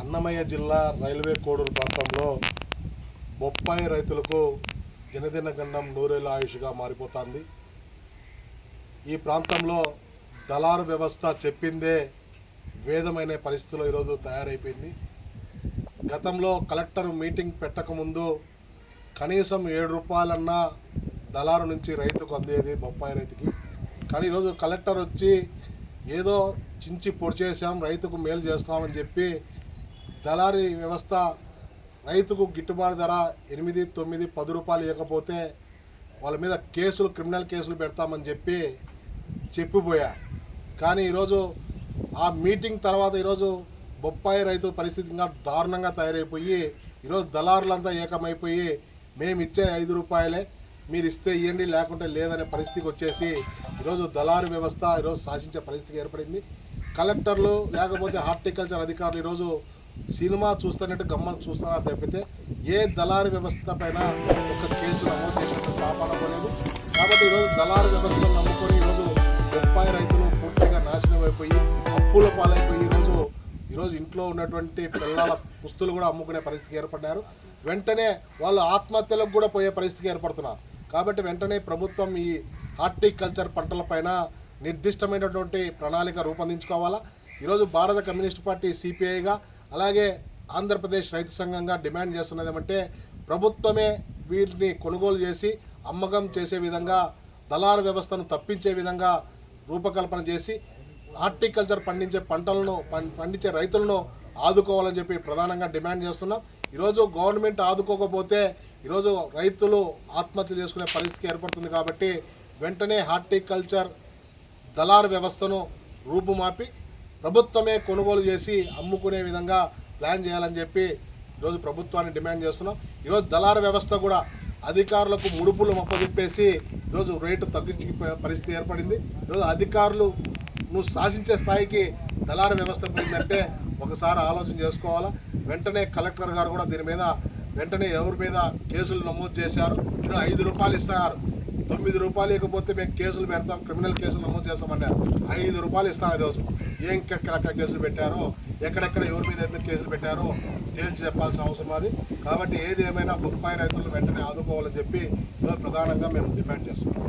అన్నమయ్య జిల్లా రైల్వే కోడూరు ప్రాంతంలో బొప్పాయి రైతులకు దినదిన గండం నూరేళ్ళ ఆయుష్గా మారిపోతుంది. ఈ ప్రాంతంలో దళారు వ్యవస్థ చెప్పిందే వేదమైన పరిస్థితుల్లో ఈరోజు తయారైపోయింది. గతంలో కలెక్టర్ మీటింగ్ పెట్టకముందు కనీసం ఏడు రూపాయలన్నా దళారు నుంచి రైతుకు అందేది బొప్పాయి రైతుకి. కానీ ఈరోజు కలెక్టర్ వచ్చి ఏదో చించి పొడి చేసాం రైతుకు మేలు చేస్తామని చెప్పి దళారీ వ్యవస్థ రైతుకు గిట్టుబాటు ధర ఎనిమిది తొమ్మిది పది రూపాయలు ఇవ్వకపోతే వాళ్ళ మీద కేసులు క్రిమినల్ కేసులు పెడతామని చెప్పి చెప్పిపోయారు కానీ ఈరోజు ఆ మీటింగ్ తర్వాత ఈరోజు బొప్పాయి రైతు పరిస్థితి ఇంకా దారుణంగా తయారైపోయి ఈరోజు దళారులంతా ఏకమైపోయి మేము ఇచ్చే ఐదు రూపాయలే మీరు ఇస్తే ఇవ్వండి లేకుంటే లేదనే పరిస్థితికి వచ్చేసి ఈరోజు దళారు వ్యవస్థ ఈరోజు శాసించే పరిస్థితి ఏర్పడింది. కలెక్టర్లు లేకపోతే హార్టికల్చర్ అధికారులు ఈరోజు సినిమా చూస్తున్నట్టు గమ్మం చూస్తున్నారు తప్పితే ఏ దళారు వ్యవస్థ పైన ఒక కేసు నమోదు చేసినట్టు కాపాడలేదు కాబట్టి ఈరోజు దళారు వ్యవస్థను నమ్ముకొని ఈరోజు బొప్పాయి రైతులు పూర్తిగా నాశనం అయిపోయి అప్పుల పాలైపోయి ఈరోజు ఈరోజు ఇంట్లో ఉన్నటువంటి పిల్లల పుస్తులు కూడా అమ్ముకునే పరిస్థితికి ఏర్పడ్డారు. వెంటనే వాళ్ళు ఆత్మహత్యలకు కూడా పోయే పరిస్థితికి ఏర్పడుతున్నారు. కాబట్టి వెంటనే ప్రభుత్వం ఈ హార్టికల్చర్ పంటలపైన నిర్దిష్టమైనటువంటి ప్రణాళిక రూపొందించుకోవాలా? ఈరోజు భారత కమ్యూనిస్ట్ పార్టీ సిపిఐగా అలాగే ఆంధ్రప్రదేశ్ రైతు సంఘంగా డిమాండ్ చేస్తున్నది ఏమంటే ప్రభుత్వమే వీటిని కొనుగోలు చేసి అమ్మకం చేసే విధంగా దళారు వ్యవస్థను తప్పించే విధంగా రూపకల్పన చేసి హార్టికల్చర్ పండించే పంటలను పం- పండించే రైతులను ఆదుకోవాలని చెప్పి ప్రధానంగా డిమాండ్ చేస్తున్నాం. ఈరోజు గవర్నమెంట్ ఆదుకోకపోతే ఈరోజు రైతులు ఆత్మహత్య చేసుకునే పరిస్థితి ఏర్పడుతుంది కాబట్టి వెంటనే హార్టికల్చర్ దళారు వ్యవస్థను రూపుమాపి ప్రభుత్వమే కొనుగోలు చేసి అమ్ముకునే విధంగా ప్లాన్ చేయాలని చెప్పి ఈరోజు ప్రభుత్వాన్ని డిమాండ్ చేస్తున్నాం. ఈరోజు దళారు వ్యవస్థ కూడా అధికారులకు ముడుపులు మొప్పజెప్పేసి ఈరోజు రేటు తగ్గించి పరిస్థితి ఏర్పడింది. ఈరోజు అధికారులు నువ్వు శాసించే స్థాయికి దళారు వ్యవస్థ పోయిందంటే ఒకసారి ఆలోచన చేసుకోవాలా? వెంటనే కలెక్టర్ గారు కూడా దీని మీద వెంటనే ఎవరి మీద కేసులు నమోదు చేశారు? మీరు ఐదు రూపాయలు ఇస్తున్నారు. తొమ్మిది రూపాయలు ఇకపోతే మేము కేసులు పెడతాం క్రిమినల్ కేసులు నమోదు చేస్తామన్నారు. ఐదు రూపాయలు ఇస్తాం ఈరోజు. ఏం ఎక్కడెక్కడ కేసులు పెట్టారో? ఎక్కడెక్కడ ఎవరి మీద ఎందుకు కేసులు పెట్టారో? తేల్చి చెప్పాల్సిన అవసరం అది కాబట్టి ఏది ఏమైనా బుక్పాయి రైతులను వెంటనే ఆదుకోవాలని చెప్పి ప్రధానంగా మేము డిమాండ్ చేస్తున్నాం.